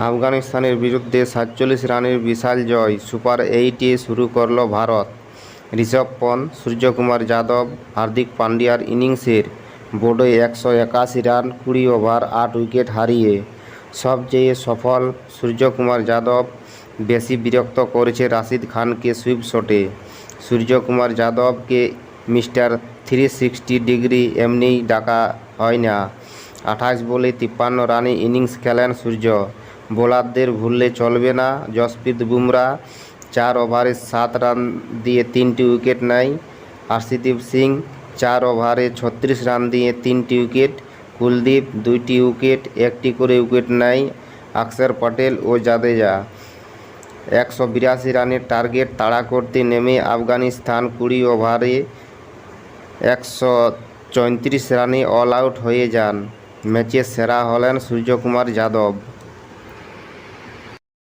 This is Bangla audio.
আফগানিস্তানের বিরুদ্ধে সাতচল্লিশ রানের বিশাল জয়, সুপার এইটে শুরু করল ভারত। ঋষভ পন্থ, সূর্যকুমার যাদব, হার্দিক পান্ডিয়ার ইনিংসের বোর্ডে একশো একাশি রান, কুড়ি ওভার, আট উইকেট হারিয়ে সবচেয়ে সফল সূর্যকুমার যাদব বেশি বিরক্ত করেছে রাশিদ খানকে সুইপ শটে। সূর্যকুমার যাদবকে মিস্টার থ্রি সিক্সটি ডিগ্রি এমনিই ডাকা হয় না। আঠাশ বলে তিপ্পান্ন রানে ইনিংস খেলেন সূর্য। বোলারদের ভুললে চলবে না। জসপ্রীত বুমরা চার ওভারে সাত রান দিয়ে তিনটি উইকেট নেয়। আর্শদীপ সিং চার ওভারে ছত্রিশ রান দিয়ে তিনটি উইকেট। কুলদীপ দুইটি উইকেট, একটি করে উইকেট নেয় অক্ষর পটেল ও জাদেজা। একশো বিরাশি রানের টার্গেট তাড়া করতে নেমে আফগানিস্তান কুড়ি ওভারে একশো চৌত্রিশ রানে অল আউট হয়ে যান। ম্যাচে সেরা হলেন সূর্যকুমার যাদব।